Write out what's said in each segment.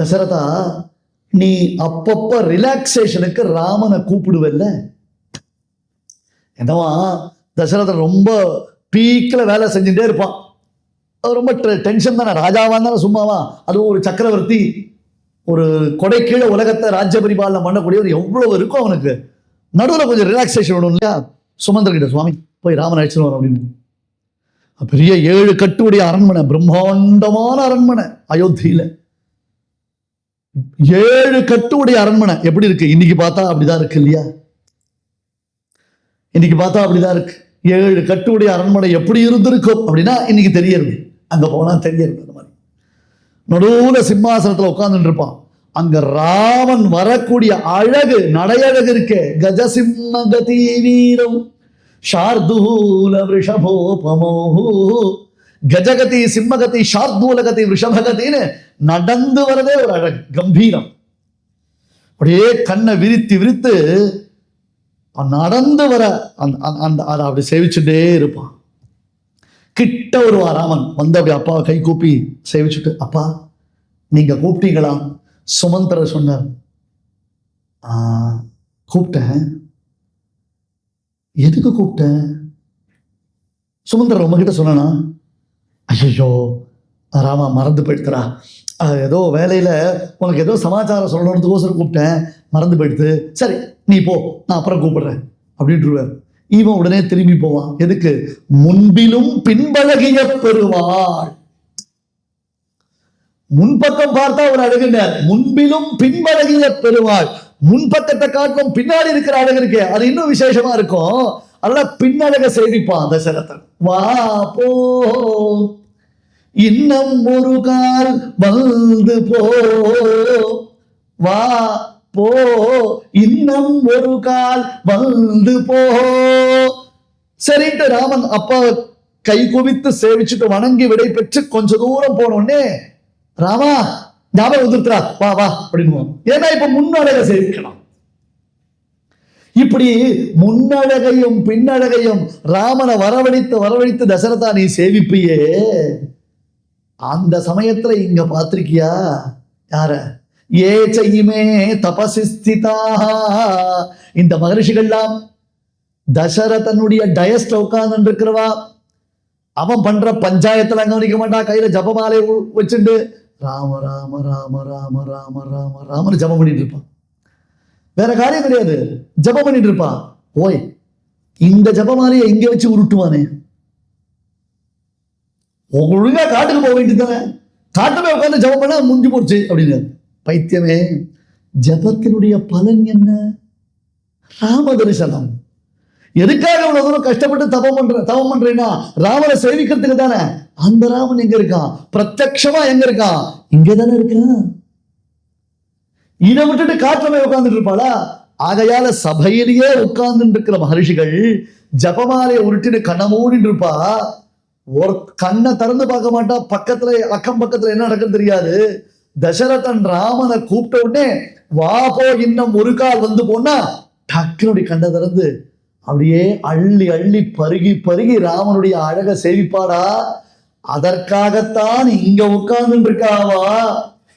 தசரதா நீ அப்பப்ப ரிலாக்ஸேஷனுக்கு ராமனை கூப்பிடுவல்ல? என்னவா தசரதன் ரொம்ப பீக்கில் வேலை செஞ்சுட்டே இருப்பான். ரொம்ப டென்ஷன் தானே ராஜாவா இருந்தாலும் சும்மாவா? அதுவும் ஒரு சக்கரவர்த்தி ஒரு கொடை கீழே உலகத்தை ராஜ்ய பரிபாலனை பண்ணக்கூடியவர் எவ்வளவு இருக்கும் அவனுக்கு. நடுவில் கொஞ்சம் ரிலாக்ஸேஷன் வேணும் இல்லையா? சுமந்திரகிட்ட சுவாமி போய் ராமன் அழைச்சிட்டு வரோம் அப்படின்னு. பெரிய ஏழு கட்டுடைய அரண்மனை பிரம்மாண்டமான அரண்மனை அயோத்தியில். ஏழு கட்டுடைய அரண்மனை எப்படி இருக்கு? இன்னைக்கு பார்த்தா அப்படிதான் இருக்கு இல்லையா? இன்னைக்கு பார்த்தா அப்படிதான் இருக்கு. ஏழு கட்டுடைய அரண்மனை எப்படி இருந்திருக்கும் அப்படின்னா இன்னைக்கு தெரியறது. அங்க போனா தெரியறது அந்த மாதிரி. நடுவுல சிம்மாசனத்துல உட்கார்ந்துட்டு இருப்பான் அங்க ராமன் வரக்கூடிய அழகு நடையழகு இருக்கே. கஜசிம்மகதி வீரம். ஷார்தூல விஷபோபமோ கஜகதி சிம்மகதி ஷார்தூலகதி ரிஷபகத்தின்னு நடந்து வரதே ஒரு அழகு கம்பீரம். அப்படியே கண்ணை விரித்து விரித்து நடந்து வர அந்த அந்த- அந்த அதை அப்படி சேவிச்சுட்டே இருப்பான். கிட்ட வருவா ராமன் வந்து அப்படி அப்பாவை கை கூப்பி சேவிச்சுட்டு அப்பா நீங்க கூப்பிட்டீங்களா? சுமந்திரர் சொன்னார். கூப்பிட்டேன். எதுக்கு கூப்பிட்டேன்? சுமந்திரர் உங்ககிட்ட சொன்னா ஐயோ ராமா மறந்து போயிடுத்துறா. ஏதோ வேலையில உனக்கு ஏதோ சமாச்சாரம் சொல்லணுன்றதுக்கோசரம் கூப்பிட்டேன். மறந்து போயிடுது சரி நீ போ நான் அப்புறம் கூப்பிடுறேன் அப்படின்ட்டுருவார் இவன் உடனே திரும்பி போவான். எதுக்கு? முன்பிலும் பின்பழகிய பெறுவாள் முன்பக்கம் பார்த்தா ஒரு அழகுனார் முன்பிலும் பின்பழகிய பெறுவாள் முன்பக்கத்தை காட்டும் பின்னாடி இருக்கிற அழகு இருக்கே. அது இன்னும் விசேஷமா இருக்கும். அதனால பின்னழக சேவிப்பான் தசரதன். வா போ. இன்னும் ஒரு கால் வந்து போ. வா போ. இன்னும் ஒரு கால் வந்து போ. சரின்ட்டு ராமன் அப்பா கை குவித்து சேவிச்சுட்டு வணங்கி விடை பெற்று கொஞ்ச தூரம் போன உடனே ராமா ஞாபகம் வந்துருத்துறா வா வா அப்படின்னு ஏன்னா இப்ப முன்னழக சேவிக்கணும் இப்படி முன்னழகையும் பின்னழகையும் ராமனை வரவழைத்து வரவழைத்து தசரதா நீ சேவிப்பியே. அந்த சமயத்துல இங்க பாத்திருக்கியா? யார? ஏ செய்யுமே தபசிஸ்திதா இந்த மகரிஷிகள்லாம் தசரதனுடைய டயஸ்ல உட்கார்ந்து இருக்கிறவா அவன் பண்ற பஞ்சாயத்துல கவனிக்க மாட்டான் கையில ஜபமாலை வச்சுட்டு ராம ராம ராம ராம ராம ராம ராமன்னு ஜபம் பண்ணிட்டு இருப்பான். வேற காரியம் கிடையாது ஜபம் பண்ணிட்டு இருப்பான். ஓய் இந்த ஜபமாலையை எங்க வச்சு உருட்டுவானே. ஒழுங்கா காட்டுக்கு போக வேண்டியதானே காட்டுல உட்கார்ந்து ஜபம் பண்ணா முடிஞ்சு போச்சு அப்படின்னு. பைத்தியமே ஜபத்தினுடைய பலன் என்ன? ராம தரிசனம் எதுக்காக இவ்வளோ தூரம் கஷ்டப்பட்டு தபம் பண்ற தவம் பண்றேன்னா ராமனை சேவிக்கிறதுக்கு தானே. அந்த ராமன் எங்க இருக்கான் பிரத்யக்ஷமா எங்க இருக்கான் இங்கே தானே இருக்கான் இதை விட்டுட்டு காற்றுல உட்கார்ந்துட்டு இருப்பாளா? ஆகையால சபையிலேயே உட்கார்ந்துட்டு இருக்கிற மகரிஷிகள் ஜபமாலையை உருட்டிட்டு கண்ண இருப்பா. ஒரு கண்ணை திறந்து பார்க்க மாட்டா. பக்கத்துல அக்கம் பக்கத்துல என்ன நடக்குன்னு தெரியாது. தசரதன் ராமனை கூப்பிட்ட உடனே வா போ இன்னும் ஒரு கால் வந்து போனா டக்குனுடைய கண்ணை திறந்து அப்படியே அள்ளி அள்ளி பருகி பருகி ராமனுடைய அழக சேவிப்பாடா. அதற்காகத்தான் இங்க உட்கார்ந்து இருக்காவா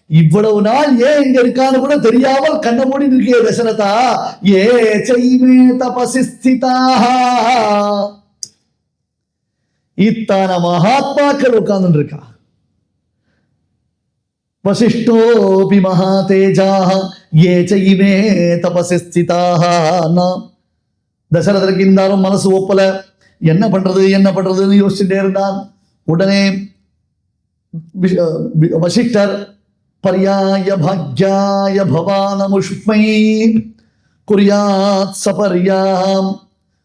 இவ்வளவு நாள் ஏன் இங்க இருக்கான்னு கூட தெரியாமல் கண்ண மூடி இருக்கிய தசரதா. ஏ செய்மே தபசிஸ்திதா இத்தான மகாத்மாக்கள் உட்கார்ந்து இருக்கா வசிஷ்டோபி மகாதேஜா ஏ செய்வே தபசிஸ்திதாக நாம். தசரதற்கு இருந்தாலும் மனசு ஒப்பல. என்ன பண்றது என்ன பண்றதுன்னு யோசிச்சுட்டே இருந்தான். உடனே வசிஷ்டர் பர்யாய பாக்யாய பவானமுஷ்மை குர்யாத் சபர்யாம்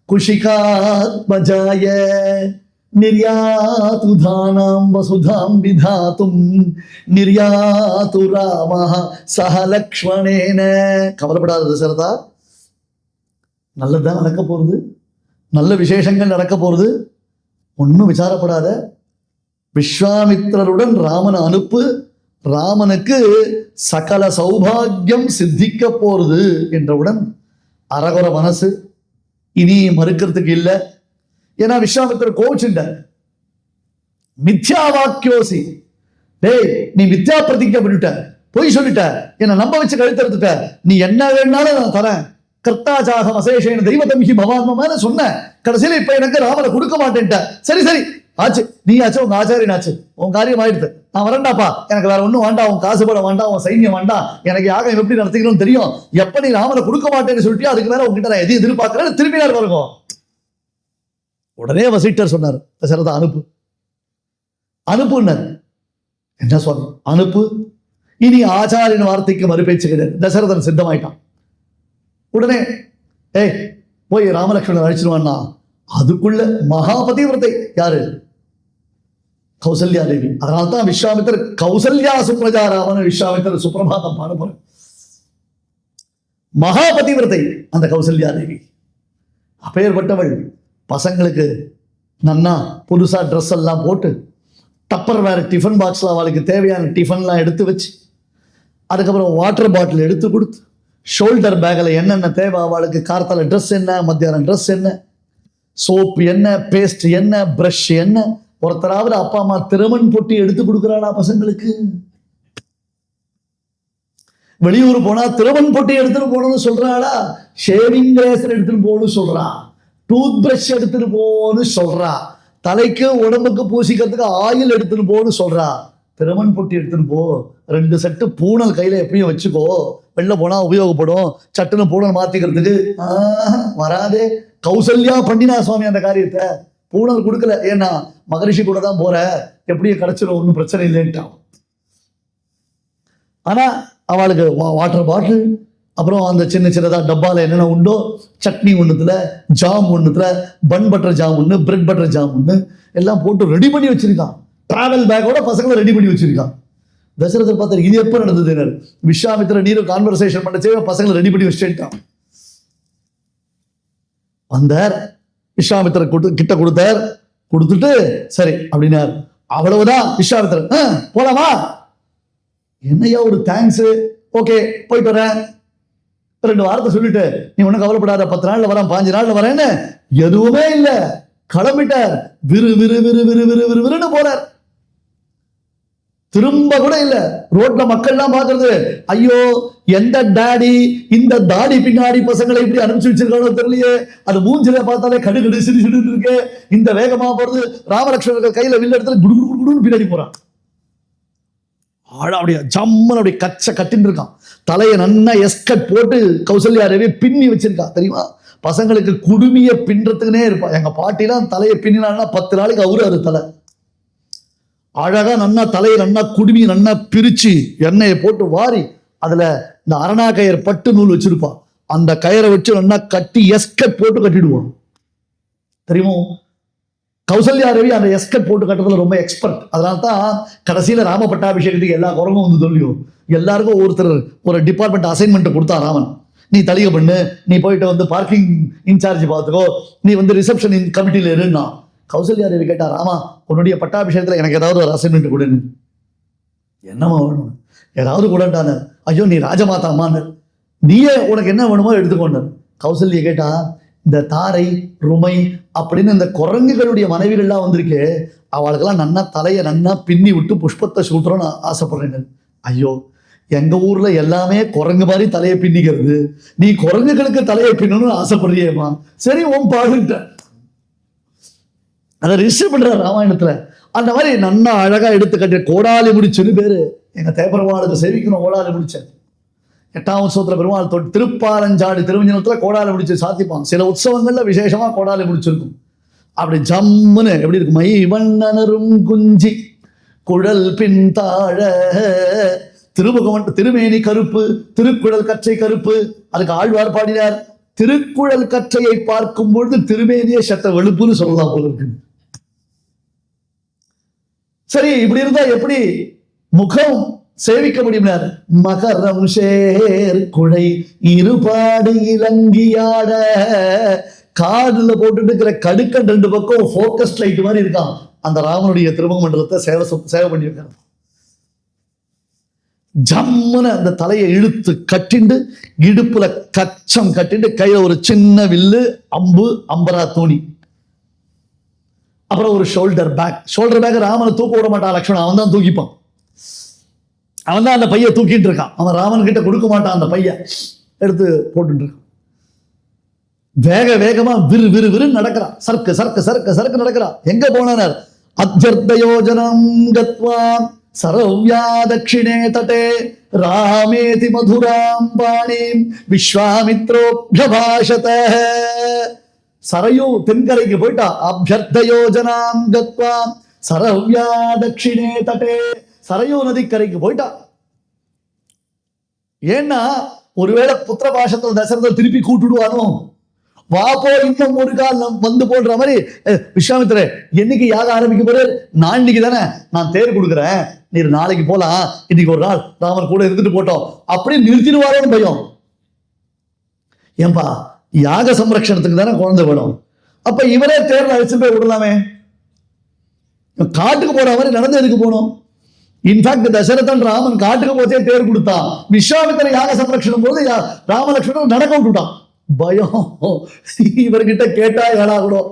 குஷிகாத்மஜாய निर्यातुधानां वसुधां विधातुं निर्यातु रामः सह சஹ லக்ஷ்மணேன கவலைப்படாத தசரதா நல்லதுதான் நடக்க போகிறது நல்ல விசேஷங்கள் நடக்க போகிறது ஒன்றும் விசாரப்படாத. விஸ்வாமித்திரருடன் ராமனை அனுப்பு. ராமனுக்கு சகல சௌபாகியம் சித்திக்க போகிறது என்றவுடன் அரகுர மனசு இனி மறுக்கிறதுக்கு இல்லை. ஏன்னா விஸ்வாமித்திர கோவிச்சுண்ட மித்யா வாக்கியோசி டேய் நீ மித்யா பிரதிஜை பண்ணிட்ட பொய் சொல்லிட்ட. என்னை நம்ப வச்சு கழுத்தெடுத்துட்ட நீ என்ன வேணாலும் நான் தரேன். கர்த்தாஜாகம் அசேஷேன தெய்வதம்ஹி பவாத்மமான சொன்ன. கடைசியில இப்ப எனக்கு ராமனை கொடுக்க மாட்டேன்ட்ட. சரி சரி. ஆச்சு. நீ ஆச்சு உங்க ஆச்சாரியன் ஆச்சு. உன் காரியம் ஆயிடுது. நான் வரேன்டாப்பா. எனக்கு வேற ஒண்ணும் வேண்டாம். உன் காசு போட வேண்டாம். உன் சைன்யம் வேண்டாம். எனக்கு யாகம் எப்படி நடத்திக்கணும்னு தெரியும். எப்ப நீ ராமனை கொடுக்க மாட்டேன்னு சொல்லிட்டு அதுக்கு மேல உங்ககிட்ட நான் எது எதிர்பார்க்கிறேன் திரும்பினார் வருவோம் உடனே வசிட்டர் சொன்னார் தசரதா அனுப்பு. அனுப்புன்னார். என்ன சொன்ன அனுப்பு. இனி ஆச்சாரியன் வார்த்தைக்கு மறுபேச்சு கிடையாது தசரதன் சித்தமாயிட்டான். உடனே ஏய் போய் ராமலட்சுமணன் அழைச்சிருவான்னா? அதுக்குள்ள மகாபதிவிரத்தை யாரு? கௌசல்யா தேவி அதனால்தான் விஸ்வாமித்தர் கௌசல்யா சுப்ரஜா ராமன் விஸ்வாமித்தர் சுப்பிரபாதம் பாட போறேன் மகாபதிவிரத்தை அந்த கௌசல்யா தேவி அப்பேற்பட்டவள் பசங்களுக்கு நன்னா புதுசாக ட்ரெஸ் எல்லாம் போட்டு டப்பர் வேறு டிஃபன் பாக்ஸில் அவளுக்கு தேவையான டிஃபன்லாம் எடுத்து வச்சு அதுக்கப்புறம் வாட்டர் பாட்டில் எடுத்து கொடுத்து ஷோல்டர் பேக்கில் என்னென்ன தேவை அவளுக்கு கார்த்தால் ட்ரெஸ் என்ன மத்தியானம் ட்ரெஸ் என்ன சோப்பு என்ன பேஸ்ட் என்ன ப்ரஷ் என்ன ஒருத்தராவது அப்பா அம்மா திருமண் பொட்டி எடுத்து கொடுக்குறாளா பசங்களுக்கு? வெளியூர் போனால் திருமண் பொட்டி எடுத்துகிட்டு போகணும்னு சொல்கிறாளா ஷேவிங் ரேசர் எடுத்துகிட்டு போகணும்னு சொல்கிறான் டூத் பிரஷ் எடுத்துட்டு போன்னு சொல்றா. தலைக்கு உடம்புக்கு பூசிக்கிறதுக்கு ஆயில் எடுத்துட்டு போன்னு சொல்றா. திருமண் பொட்டி எடுத்துன்னு போ. ரெண்டு செட்டு பூனல் கையில எப்பயும் வச்சுக்கோ. வெளில போனா உபயோகப்படும். சட்டுன்னு பூனல் மாத்திக்கிறதுக்கு. வராதே. கௌசல்யா பண்ணினா சுவாமி அந்த காரியத்தை. பூனல் கொடுக்கல. ஏன்னா மகரிஷி கூட தான் போற. எப்படியும் கிடைச்சிடும் ஒன்றும் பிரச்சனை இல்லைன்ட்டான். ஆனா அவளுக்கு வாட்டர் பாட்டில் அப்புறம் அந்த சின்ன சின்னதாக டப்பாவில் என்னென்ன உண்டோ சட்னி ஒன்றுத்தில் ஜாம் ஒன்றுத்தில் பன் பட்டர் ஜாம் ஒன்று பிரெட் பட்டர் ஜாம் ஒன்று எல்லாம் போட்டு ரெடி பண்ணி வச்சுருக்கான். ட்ராவல் பேக்கோட பசங்களை ரெடி பண்ணி வச்சுருக்கான். தசரதர் பார்த்தாரு இது எப்போ நடந்தது? விஸ்வாமித்திர நீரோ கான்வர்சேஷன் பண்ணச்சே பசங்களை ரெடி பண்ணி வச்சுட்டான். வந்தார். விஸ்வாமித்திர கொடு கிட்ட கொடுத்தார். கொடுத்துட்டு சரி அப்படின்னார். அவ்வளவுதான் விஸ்வாமித்திரன். "ஆ, போலாமா? என்னையா ஒரு தேங்க்ஸு ஓகே போயிட்டு வரேன். ரெண்டு வாரத்தை சொல்லிட்டு நீ ஒன்றும் கவலைப்படாத பத்து நாள்ல வரேன் பாஞ்சு நாள்ல வரேன்னு எதுவுமே இல்லை. கிளம்பிட்டார். விறு விறு விறு விறு விறு விறு விறுன்னு போறார். திரும்ப கூட இல்ல. ரோட்ல மக்கள்லாம் பாக்குறது ஐயோ எந்த டாடி இந்த தாடி பின்னாடி பசங்களை இப்படி அனுப்பிச்சு வச்சிருக்கானோ தெரியலையே. அது மூஞ்சில பார்த்தாலே கடுகடு கடு சிறு சிறு இருக்கு. இந்த வேகமா போறது ராமலட்சுமணர்கள் கையில வில்ல இடத்துல குடு குடு குடுன்னு பின்னாடி போறான். ஆழ அப்படியே ஜம்மன் அப்படியே கச்சை கட்டின்னு இருக்கான். தலையை நன்னா எஸ்கட் போட்டு கௌசல்யா ரவி பின்னி வச்சிருக்கான் தெரியுமா? பசங்களுக்கு குடுமிய பின்றதுக்குனே இருப்பான் எங்க பாட்டிலாம் தலையை பின்னினான்னா பத்து நாளைக்கு அவரு அது தலை. அழகா நன்னா தலையை நன்னா குடுமி நன்னா பிரிச்சு எண்ணெயை போட்டு வாரி அதுல இந்த அரணா கயிறு பட்டு நூல் வச்சுருப்பான் அந்த கயிறை வச்சு நன்னா கட்டி எஸ்கட் போட்டு கட்டிடுவான். தெரியுமோ? கௌசல்யா ரவி அந்த எஸ்கட் போட்டு கட்டுறதுல ரொம்ப எக்ஸ்பர்ட் அதனால தான் கடைசியில் ராம பட்டாபிஷேகத்துக்கு எல்லா குரங்கும் வந்து சொல்லியும் எல்லாருக்கும் ஒருத்தர் ஒரு டிபார்ட்மெண்ட் அசைன்மெண்ட் கொடுத்தா ராமன். நீ தலிகை பண்ணு நீ போயிட்டு வந்து பார்க்கிங் இன்சார்ஜ் பார்த்துக்கோ நீ வந்து ரிசப்ஷன் கமிட்டியில் இருன்னா. கௌசல்யா ரவி கேட்டா ராமா உன்னுடைய பட்டாபிஷேகத்தில் எனக்கு ஏதாவது ஒரு அசைன்மெண்ட் கொடுன்னு. என்னம்மா வேணும்? ஏதாவது கூடட்டான ஐயோ நீ ராஜமாதாமான்னு நீயே உனக்கு என்ன வேணுமோ எடுத்துக்கொண்டு கௌசல்யா கேட்டா இந்த தாரை ருமை அப்படின்னு இந்த குரங்குகளுடைய மனைவிகள்லாம் வந்திருக்கு. அவளுக்கெல்லாம் நன்னா தலையை நன்னா பின்னி விட்டு புஷ்பத்தை சூட்டுறோன்னு ஆசைப்படுறேங்க ஐயோ எங்கள் ஊரில் எல்லாமே குரங்கு மாதிரி தலையை பின்னிக்கிறது. நீ குரங்குகளுக்கு தலையை பின்னணும்னு ஆசைப்படுறியேம்மா. சரி ஓம் பாடுன்ட்ட அதை ரிஜிஸ்டர் பண்றாரு ராமாயணத்தில். அந்த மாதிரி நன்னா அழகாக எடுத்து கட்டிய கோடாலி முடிச்சுன்னு பேர். எங்கள் தேப்பரவாளுக்கு சேவிக்கணும் கோடாலி முடிச்சேன் எட்டாம் உற்சவத்துல பெருமாள் தொட்டு திருப்பாலஞ்சாடி திருவஞ்சனத்தில் கோடாலை பிடிச்சி சாத்திப்பான் சில உற்சவங்கள்ல விசேஷமா கோடாலை முடிச்சிருக்கும். அப்படி ஜம்முன்னு எப்படி இருக்கும் மை வண்ணனரும் குஞ்சி குழல் பின் தாழ திருமுகம் திருமேனி கருப்பு திருக்குழல் கற்றை கருப்பு அதுக்கு ஆழ்வார் பாடினார். திருக்குழல் கற்றையை பார்க்கும் பொழுது திருமேனிய சத்த வெளுப்புன்னு சொல்லலாம் போல இருக்கு. சரி இப்படி இருந்தா எப்படி? முகம் சேவிக்க முடியும்னார் மகரம் சேர் குழை இருபாடு இலங்கியாட. காதுல போட்டுட்டு இருக்கிற கடுக்கன் ரெண்டு பக்கம் ஃபோக்கஸ் லைட் மாதிரி இருக்கான். அந்த ராமனுடைய திருமுக மண்டலத்தை சேவை சேவை பண்ணியிருக்காரு. ஜம்முன்னு அந்த தலையை இழுத்து கட்டிண்டு இடுப்புல கச்சம் கட்டிண்டு கையில ஒரு சின்ன வில்லு அம்பு அம்பரா தோணி. அப்புறம் ஒரு ஷோல்டர் பேக் ஷோல்டர் பேக் ராமனை தூக்க விட மாட்டான் லக்ஷ்மணன். அவன் தான் தூக்கிப்பான். அவன் தான் அந்த பையன் தூக்கிட்டு இருக்கான். அவன் ராமன் கிட்ட கொடுக்க மாட்டான் அந்த பைய. எடுத்து போட்டுட்டு இருக்கான். வேக வேகமா விறு விறு விறு நடக்கிறான். சர்க்கு சர்க்கு சர்க்கு சர்க்கு நடக்கிறான். எங்க போனார் அத்தியர்த்த யோஜனம் கத்வா சரவ்யா தட்சிணே தட்டே. ராமேதி மதுராம் பாணிம் விஸ்வாமித்ரோபியபாஷத சரையு தென்கரைக்கு போயிட்டா. அபியர்த்த யோஜனாம் கத்வாம் சரவ்யா தட்சிணே தட்டே. சரையு நதிக்கரைக்கு போயிட்டா. ஏன்னா ஒருவேளை புத்திர பாஷத்தில் தசரதை திருப்பி கூட்டுடுவானோ வா போ இன்னும் ஒரு கால் நம் வந்து போடுற மாதிரி. விஸ்வாமித்திர என்னைக்கு யாக ஆரம்பிக்க போற? நான் இன்னைக்கு தானே. நான் தேர் கொடுக்குறேன். நீர் நாளைக்கு போலாம். இன்னைக்கு ஒரு நாள் ராமர் கூட இருந்துட்டு போட்டோம். அப்படியே நிறுத்திடுவாரோன்னு பயம். ஏன்பா யாக சம்ரக்ஷணத்துக்கு தானே குழந்தை வேணும். அப்ப இவரே தேர்ல அழைச்சு போய் விடலாமே. காட்டுக்கு போற மாதிரி நடந்து எதுக்கு போகணும்? இன்ஃபேக்ட் தசரதன் ராமன் காட்டுக்கு போச்சே தேர் கொடுத்தான். விஸ்வாமித்திர யாக சம்ரட்சணம் போது ராமலட்சுமணன் நடக்க விட்டுட்டான். பயம். இவர்கிட்ட கேட்டா ஏழாகணும்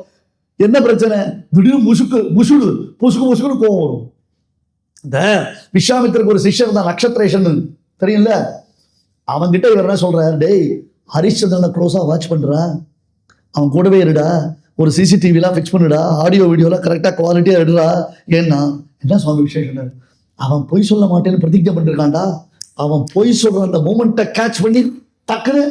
என்ன பிரச்சனை? திடீர்னு முசுக்கு முசுடு புசுக்கு முசுக்குன்னு கோவம் வரும். இந்த விஸ்வாமித்திரக்கு ஒரு சிஷ்யர் தான் நட்சத்திரேஷன். தெரியும்ல? அவன்கிட்ட இவர் என்ன சொல்றாரு? டேய் ஹரிச்சந்திரனை க்ளோஸா வாட்ச் பண்றா. அவன் கூடவே இருடா. ஒரு சிசிடிவிலாம் ஃபிக்ஸ் பண்ணுடா. ஆடியோ வீடியோலாம் கரெக்டாக குவாலிட்டியாக எடுடா. ஏன்னா என்ன சுவாமி விசேஷம் அவன் பொய் சொல்ல மாட்டேன்னு பிரதிஜை பண்ணிருக்காண்டா அவன் பொய் சொல்ற அந்த மூமெண்ட்டை கேட்ச் பண்ணி டக்குன்னு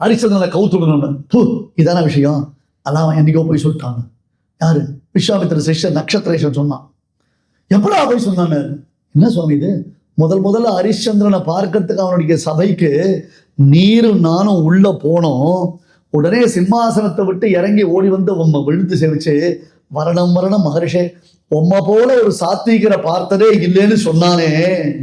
ஹரிச்சந்திரனை கவுத்துடணும்னு பூ இதான விஷயம். அதான் அவன் என்னைக்கோ போய் சொல்லிட்டாங்க யாரு? விஸ்வாமித்திர சிஷ்யர் நட்சத்திரேஷன் சொன்னான். எப்படா போய் சொன்னான்னு? என்ன சுவாமி இது? முதல் முதல்ல ஹரிச்சந்திரனை பார்க்கறதுக்கு அவனுடைய சபைக்கு நீரும் நானும் உள்ள போனோம். உடனே சிம்மாசனத்தை விட்டு இறங்கி ஓடி வந்து உம்மை விழுந்து சேவிச்சு மரணம் மரணம் மகரிஷே உம்மை போல ஒரு சாத்வீகரை பார்த்ததே இல்லைன்னு சொன்னானே.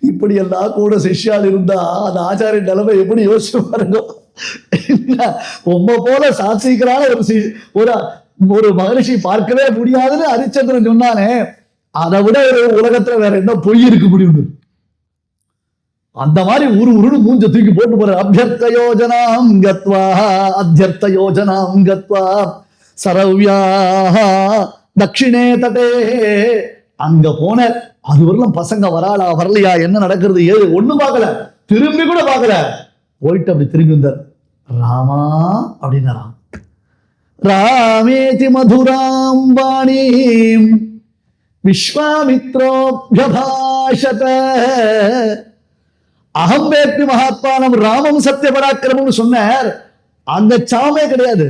இப்படி எல்லாம் கூட சிஷ்யால் இருந்தா அந்த ஆச்சாரிய நிலைமை எப்படி யோசிச்சு பாருங்க. உம்மை போல சாத்வீகரான ஒரு சி- ஒரு ஒரு மகரிஷி பார்க்கவே முடியாதுன்னு ஹரிச்சந்திரன் சொன்னானே. அதை விட ஒரு உலகத்துல வேற என்ன பொய் இருக்க முடியும்? அந்த மாதிரி உரு உருடு மூஞ்ச தூக்கி போட்டு போற அபியர்த்த யோஜனாம் கத்வா அத்தியர்த்த யோஜனாம் கத்வா சரவ்யா தட்சிணே தட்டே அங்க போன அது வரலாம் பசங்க வராளா வரலையா என்ன நடக்கிறது ஏது ஒண்ணு பார்க்கல. திரும்பி கூட பார்க்கல. போயிட்டு அப்படி திரும்பி வந்தார். ராமா அப்படின்னாராம். ராமேதி மதுராம் வாணீம் விஸ்வாமித்ரோபியபாஷத. அகம்பேட்டி மகாத்மானம் ராமம் சத்திய பராக்கிரமம்னு சொன்னார். அங்க சாமே கிடையாது.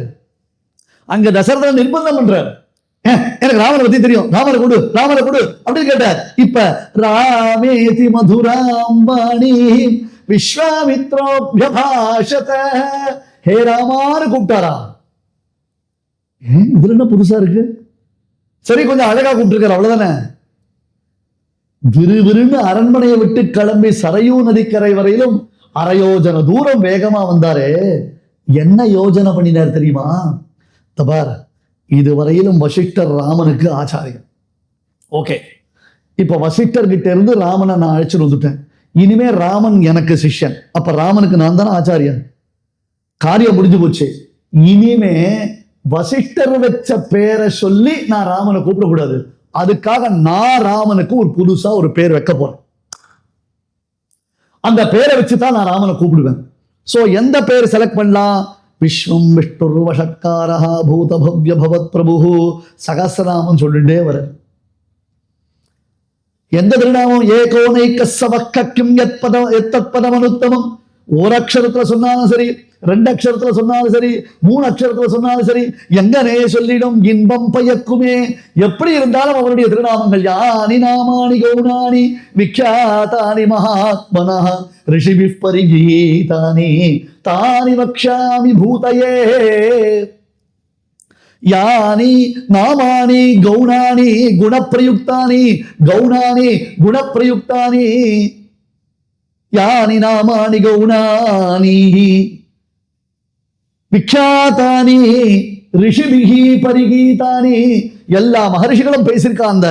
அங்க தசரதன் நிர்பந்தம் பண்றார். எனக்கு ராமனை பத்தி தெரியும். ராமரை கொடு ராமரை கொடு அப்படின்னு கேட்டார். இப்ப ராமேதி மதுராம்பாணி விஸ்வாமித்ரோபியபாஷத ஹே ராமான்னு கூப்பிட்டாரா? ஏன் இதுல என்ன புதுசா இருக்கு? சரி கொஞ்சம் அழகா கூப்பிட்டுருக்காரு அவ்வளவுதானே? விறுவிறுன்னு அரண்மனையை விட்டு கிளம்பி சரையூ நதிக்கரை வரையிலும் அரையோஜன தூரம் வேகமா வந்தாரே. என்ன யோஜனை பண்ணினார் தெரியுமா? தபார் இதுவரையிலும் வசிஷ்டர் ராமனுக்கு ஆச்சாரியன் ஓகே. இப்ப வசிஷ்டர் கிட்ட இருந்து ராமனை நான் அழைச்சிட்டு வந்துட்டேன். இனிமே ராமன் எனக்கு சிஷ்யன். அப்ப ராமனுக்கு நான் தானே ஆச்சாரியன் காரியம் முடிஞ்சு போச்சு. இனிமே வசிஷ்டர் வச்ச பேரை சொல்லி நான் ராமனை கூப்பிடக்கூடாது. அதுக்காக நான் ராமனுக்கு ஒரு புதுசா ஒரு பேர் வைக்க போறேன். அந்த பேரை வச்சு தான் நான் ராமனை கூப்பிடுவேன். சோ எந்த பேர் செலக்ட் பண்ணலாம்? விஸ்வம் விஷ்ணுர் பூதபவ்ய பூத பவ்ய பவத் பிரபு சகசராமன் சொல்லிட்டே வர எந்த திருநாமம்? ஏகோனைக்க சவக்கிம் எத் பதம் எத்தத் பதமனுத்தமம் ஒரு அக்ஷரத்தில் சொன்னாலும் சரி ரெண்டு அக்ஷரத்தில் சொன்னாலும் சரி மூணு அக்ஷரத்தில் சொன்னாலும் சரி எங்கனே சொல்லிடும் இன்பம் பயக்குமே. எப்படி இருந்தாலும் அவருடைய திருநாமங்கள் யானி நாமானி கௌணானி விக்யாதானி மகாத்மனா ரிஷிபி பரிகீதானி தானி வக்ஷாமி பூதையே. யானி நாமானி கௌணானி குணப்பிரயுக்தானி கௌணானி குணப்பிரயுக்தானி. யானி நாமானி கௌணானி விக்யாதானி ரிஷிபிகி பரிகீதானி. எல்லா மகர்ஷிகளும் பேசியிருக்கா அந்த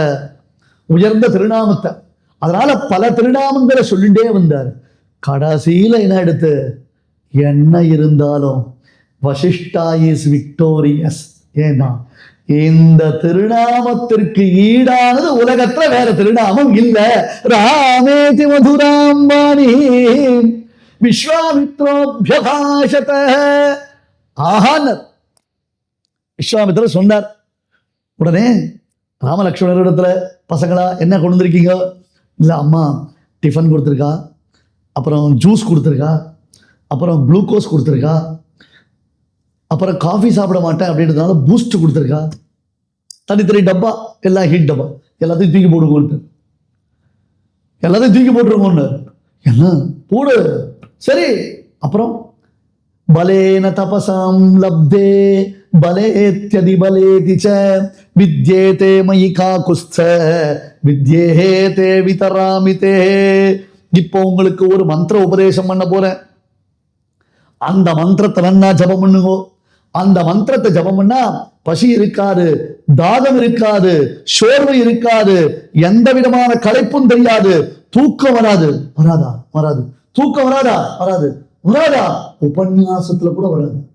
உயர்ந்த திருநாமத்தை. அதனால பல திருநாமங்களை சொல்லிட்டே வந்தார். கடைசியில என்ன எடுத்து? என்ன இருந்தாலும் வசிஷ்டா இஸ் விக்டோரியஸ். ஏன்னா இந்த திருநாமத்திற்கு ஈடானது உலகத்துல வேற திருநாமம் இல்ல. ராமேதி மதுராம்பாணி. விஸ்வாமித்ரோபியபாஷத. ஆஹான்னர் விஸ்வாமித்திரர் சொன்னார் உடனே ராமலக்ஷ்மணரிடத்துல பசங்களா என்ன கொண்டு வந்திருக்கீங்க? இல்லை அம்மா டிஃபன் கொடுத்துருக்கா அப்புறம் ஜூஸ் கொடுத்துருக்கா அப்புறம் குளுக்கோஸ் கொடுத்துருக்கா அப்புறம் காஃபி சாப்பிட மாட்டேன் அப்படின்றதுனால பூஸ்ட் கொடுத்துருக்கா? தனித்தனி டப்பா எல்லாம் ஹீட் டப்பா. எல்லாத்தையும் தூக்கி போடுவோன்ட்டு எல்லாத்தையும் தூக்கி போட்டுருவோன்னு என்ன போடு. சரி. அப்புறம் பலேன தபசாம் லப்தே பலேத்யதி பலேதி ச வித்யேதே மயி காகுஸ்த வித்யேதே விதராமிதே இப்போ உங்களுக்கு ஒரு மந்திர உபதேசம் பண்ண போறேன். அந்த மந்திரத்தை நன்னா ஜபம் பண்ணுங்கோ. அந்த மந்திரத்தை ஜபம்னா பசி இருக்காது தாகம் இருக்காது சோர்வு இருக்காது எந்த விதமான களைப்பும் தெரியாது. தூக்கம் வராது. வராதா? வராது. தூக்கம் வராதா? வராது. வராதா? உபன்யாசத்துல கூட வராது.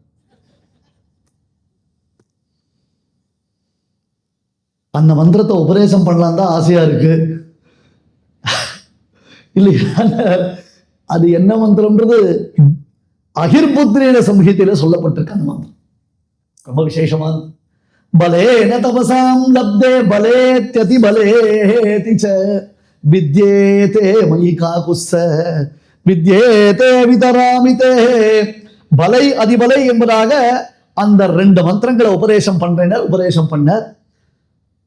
அந்த மந்திரத்தை உபதேசம் பண்ணலாம் தான் ஆசையா இருக்கு. இல்லையா? அது என்ன மந்திரம்ன்றது அகிர்புத்திரியில சமூகத்தில சொல்லப்பட்டிருக்கு அந்த மந்திரம். ரொம்ப விசேஷமானது பலேன தபசாம் லப்தே பலேத்யதி பலேதி ச வித்யேதே மயி காகுஸ்ஸ வித்யேதே விதராமிதே பலை அதிபலை என்பதாக அந்த ரெண்டு மந்திரங்களை உபதேசம் பண்றேனர் உபதேசம் பண்ணார்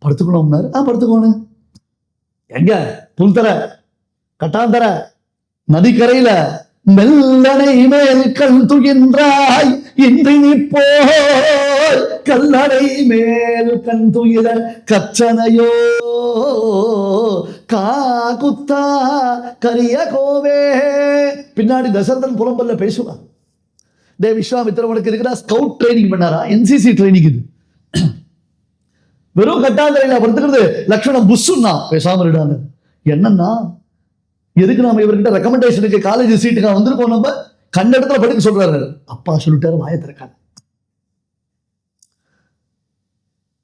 படுத்துக்கணும்னாரு ஆ படுத்துக்கோணு எங்க புல்தர கட்டாந்தர நதிக்கரையில மெல்லனை மேல் கல் துயின்றாய் இன்றி நீ போய் கல்லடை மேல் கண் துயில கச்சனையோ காகுத்தா கரிய கோவே. பின்னாடி தசரதன் புலம்பல்ல பேசுவான் டே விஸ்வாமித்திர உனக்கு இருக்கிறா ஸ்கவுட் ட்ரைனிங் பண்ணாரா? என்சிசி ட்ரைனிங் இது. வெறும் கட்டாந்தரையில படுத்துக்கிறது லக்ஷ்மணம் புஷ்ஷுன்னா பேசாமல் இருடாங்க என்னன்னா எதுக்கு நாம இவர்கிட்ட ரெக்கமெண்டேஷனுக்கு காலேஜ் சீட்டுக்கு வந்திருக்கோம் நம்ம கண்ட இடத்துல படிக்க சொல்றாரு அப்பா சொல்லிட்டாரு வாய திறக்காது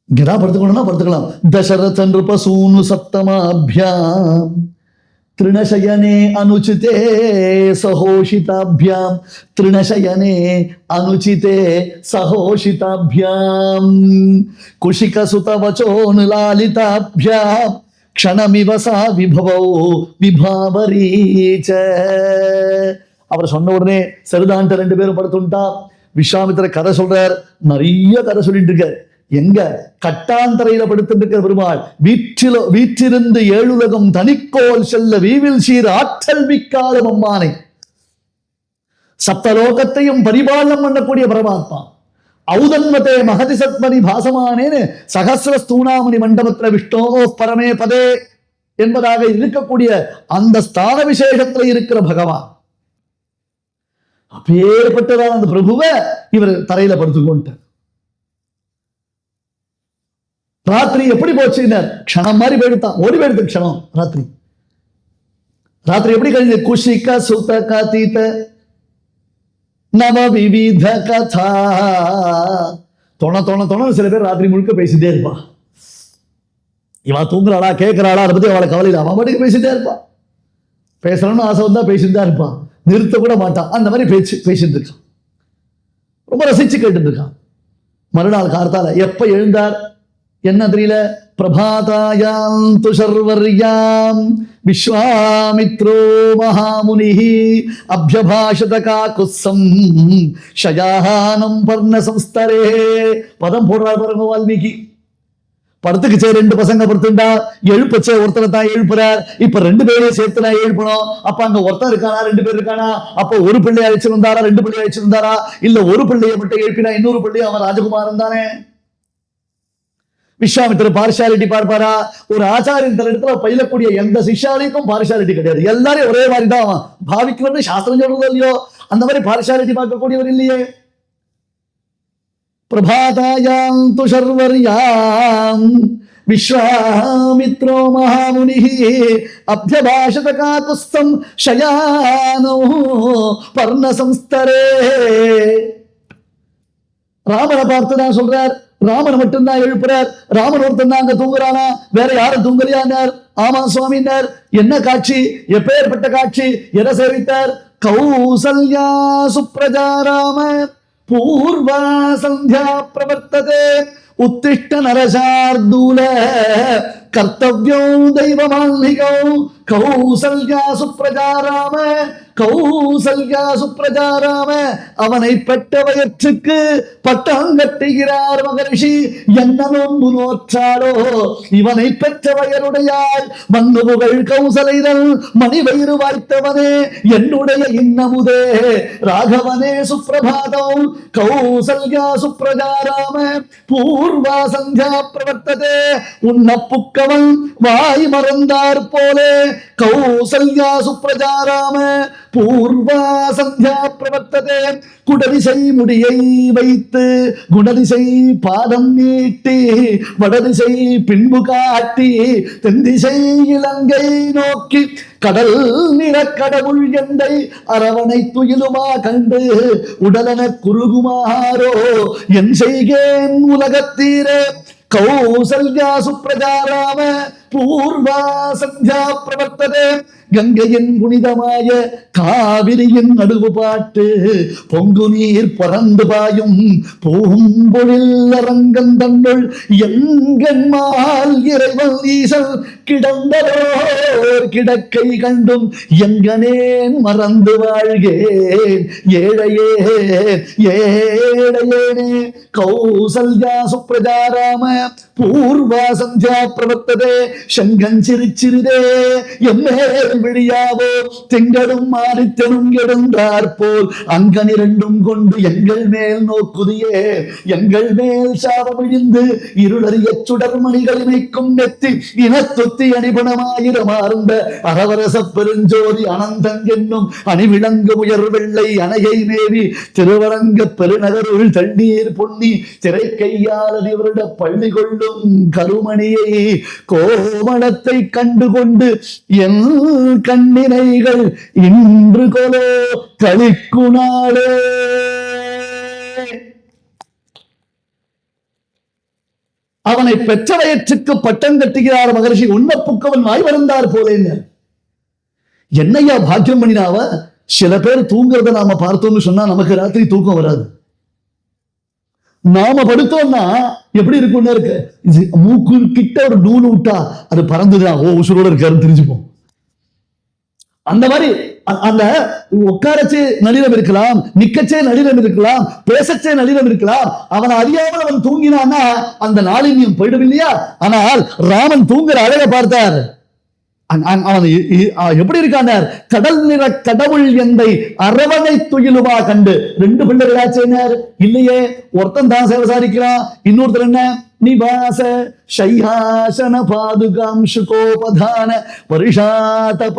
இங்கதான் படுத்துக்கணும்னா படுத்துக்கலாம் தசரதன் பசூனு சப்தமாபியாம் திருணசயனே அனுச்சிதே சகோஷிதாபியாம் திருணசயனே அனுச்சிதே சகோஷிதாபியாம் குஷிகசுதவச்சோனு லாலிதாபியாம் க்ஷணமிவ சா விபவோ விபாவரீச்ச அவர் சொன்ன உடனே சருதான்ட்ட ரெண்டு பேரும் படுத்துட்டா. விஸ்வாமித்திர கதை சொல்றார். நிறைய கதை சொல்லிட்டு இருக்கார். எங்க? கட்டாந்தரையில படுத்துட்டு பெருமாள் வீற்றில வீற்றிருந்து ஏழுலகம் தனிக்கோல் செல்ல வீவில் சீர் ஆற்றல் மிக்காலும் அம்மானை சப்தலோகத்தையும் பரிபாலனம் பண்ணக்கூடிய பரமாத்மா. ஔதன்வதே மகதி சத்மனி பாசமானேன்னு சகசிர ஸ்தூணாமணி மண்டபத்துல விஷ்ணோ பரமே பதே என்பதாக இருக்கக்கூடிய அந்த ஸ்தான விசேஷத்துல இருக்கிற பகவான் அப்பேற்பட்டதான அந்த பிரபுவை இவர் தரையில படுத்துக்கொண்டார் ராத்திரி எப்படி போச்சுன்னார் க்ஷணம் மாதிரி போயிடுத்தான் ஓடி போயிடுது க்ஷணம் ராத்திரி ராத்திரி எப்படி கழிஞ்சு குஷிக்கா சுத்த கா காத்தீத்த நவ விவித கதா தொண தொண தொண சில பேர் ராத்திரி முழுக்க பேசிட்டே இருப்பா. இவா தூங்குறாளா கேட்கிறாளா அதை பத்தி அவளை கவலை இல்லை அவன் பாட்டுக்கு பேசிட்டே இருப்பா. பேசணும்னு ஆசை வந்தா பேசிட்டு தான் இருப்பான் நிறுத்த கூட மாட்டான் அந்த மாதிரி பேச்சு பேசிட்டு இருக்கான் ரொம்ப ரசிச்சு கேட்டுட்டு இருக்கான் மறுநாள் கார்த்தால எப்ப எழுந்தார்? என்ன தெரியல பிரபாதாயாம் துஷர்வர்யாம் விஸ்வாமித்ரோ மகாமுனி அபியபாஷத காக்குசம் ஷயாஹானம் பர்ண சம்ஸ்தரே பதம் போடுறார் பாருங்க வால்மீகி படத்துக்குச்சே ரெண்டு பசங்க படுத்துண்டா எழுப்பச்சே ஒருத்தரை தான் எழுப்புறார் இப்ப ரெண்டு பேரையும் சேர்த்து நான் எழுப்பணும் அப்ப அங்க ஒருத்தன் இருக்கானா ரெண்டு பேர் இருக்கானா அப்ப ஒரு பிள்ளை அழைச்சிருந்தாரா ரெண்டு பிள்ளை அழைச்சிருந்தாரா இல்ல ஒரு பிள்ளையை மட்டும் எழுப்பினா இன்னொரு பிள்ளையும் அவன் ராஜகுமாரன் தானே விஸ்வாமித்திர பார்ஷாலிட்டி பார்ப்பாரா? ஒரு ஆச்சாரியன் தன் இடத்துல பயிலக்கூடிய எந்த சிஷாலிக்கும் பார்ஷாலிட்டி கிடையாது. எல்லாரையும் ஒரே மாதிரி தான் பாவிக்கணும்னு சாஸ்திரம் சொல்றது இல்லையோ? அந்த மாதிரி பார்ஷாலிட்டி பார்க்கக்கூடியவர் இல்லையே? பிரபாதாயாம் துஷர்வர்யாம் விஸ்வாமித்ரோ மகாமுனி அபியபாஷத காத்துஸ்தம் ஷயானோ பர்ணசம்ஸ்தரே ராமனை பார்த்து தான் சொல்றார். ராமன் மட்டும்தான் எழுப்புறார். ராமன் ஒருத்தன் தான் அங்க தூங்குறானா? வேற யாரும் தூங்கலையானார் ஆமா சுவாமினார் என்ன காட்சி? எப்பேற்பட்ட காட்சி? எதை சேவித்தார்? கௌசல்யா சுப்ரஜா ராம பூர்வா சந்தியா பிரவர்த்ததே. உத்திஷ்ட நரசார்தூல. கர்த்தவியோ தெய்வமான்மிகோ. கௌசல்யா சுப்ரஜாராம கௌசல்யா சுப்ரஜாராம அவனை பெற்ற வயிற்றுக்கு பட்டம் கட்டுகிறார் மகரிஷி. என்ன நோன்பு நோற்றாளோ? இவனை பெற்ற வயருடையாள் மண்ணு புகழ் கௌசலைதல் மணி வயிறு வாய்த்தவனே. என்னுடைய இன்னமுதே. ராகவனே சுப்பிரபாதம் கௌசல்யா சுப்ரஜாராம பூர்வா சந்தியா பிரவர்த்ததே. உன்ன புக்கவன் வாய் மறந்தார் போலே. கௌசல்யா சுப்ரஜாராம பூர்வா சந்தியா பிரவர்த்ததே. குடதிசை முடியை வைத்து குணதிசை பாதம் நீட்டி வடதிசை பின்பு காட்டி தென்திசை இலங்கை நோக்கி கடல் நிற கடவுள் எந்தை அரவணை துயிலுமா கண்டு உடலன குறுகுமாரோ என் செய்கேன் உலகத்தீரே கௌசல்யா சுப்ரஜாராம பூர்வா சந்தியா பிரவர்த்ததே கங்கையின் புனிதமாய காவிரியின் நடுவு பாட்டு பொங்கு நீர் பறந்து பாயும் பூம்பொழில் அரங்கன் தன்னுள் எங்கன்மால் இறைவன் ஈசல் கிடந்ததோ கிடக்கை கண்டும் எங்கனேன் மறந்து வாழ்கேன் ஏழையே ஏழையேனே கௌசல்யா சுப்ரஜாராம பூர்வா சந்தியா பிரவர்த்ததே சங்கன் சிரிச்சிறிதே எம்மேல் விழியாவோ திங்களும் மாறித்தனும் எழுந்தார் போல் அங்கன் இரண்டும் கொண்டு எங்கள் மேல் நோக்குதியே எங்கள் மேல் சாபம் இழிந்து இருளறிய சுடர்மணிகள் இணைக்கும் நெத்தி இனத்தொத்தி அணிபணமாயிரமார்ந்த அரவரச பெருஞ்சோதி அனந்தங் என்னும் அணிவிளங்கு உயர் வெள்ளை அணையை மேவி திருவரங்க பெருநகருள் தண்ணீர் பொன்னி திரை கையால் இவருட பள்ளி கொள்ளும் கருமணியை கோமணத்தை கண்டுகொண்டு என் கண்ணினைகள் இன்று கொலோ கழிக்குனாளே. அவனை பெற்ற வயிற்றுக்கு பட்டம் கட்டுகிறார் மகர்ஷி. உண்ணப்புக்கவன் வாய் வளர்ந்தார் போலேங்க. என்னையா பாக்கியம் பண்ணினாவ? சில பேர் தூங்குறத நாம பார்த்தோம்னு சொன்னா நமக்கு ராத்திரி தூக்கம் வராது. நாம படுத்தோம்னா எப்படி இருக்கும்னு இருக்கு? மூக்கு கிட்ட ஒரு நூல் விட்டா அது பறந்துதான் ஓ உசுரோட இருக்காருன்னு தெரிஞ்சுப்போம். அந்த மாதிரி அந்த உட்காரச்சே நளினம் இருக்கலாம் நிக்கச்சே நளினம் இருக்கலாம் பேசச்சே நளினம் இருக்கலாம் அவனை அறியாமல் அவன் தூங்கினான்னா அந்த நாளினியம் போயிடும் இல்லையா ஆனால் ராமன் தூங்குற அழகை பார்த்தார். எப்படி இருக்கானார் கடல் நிற கடவுள் எந்தை அரவணை துயிலுமா கண்டு. ரெண்டு பிள்ளைகளாச்சேனார் இல்லையே ஒருத்தன் தான் சேவை சாரிக்கிறான் இன்னொருத்தர் என்ன? நிவாச சைஹாசன பாதுகாம் சுகோபதான வருஷாதப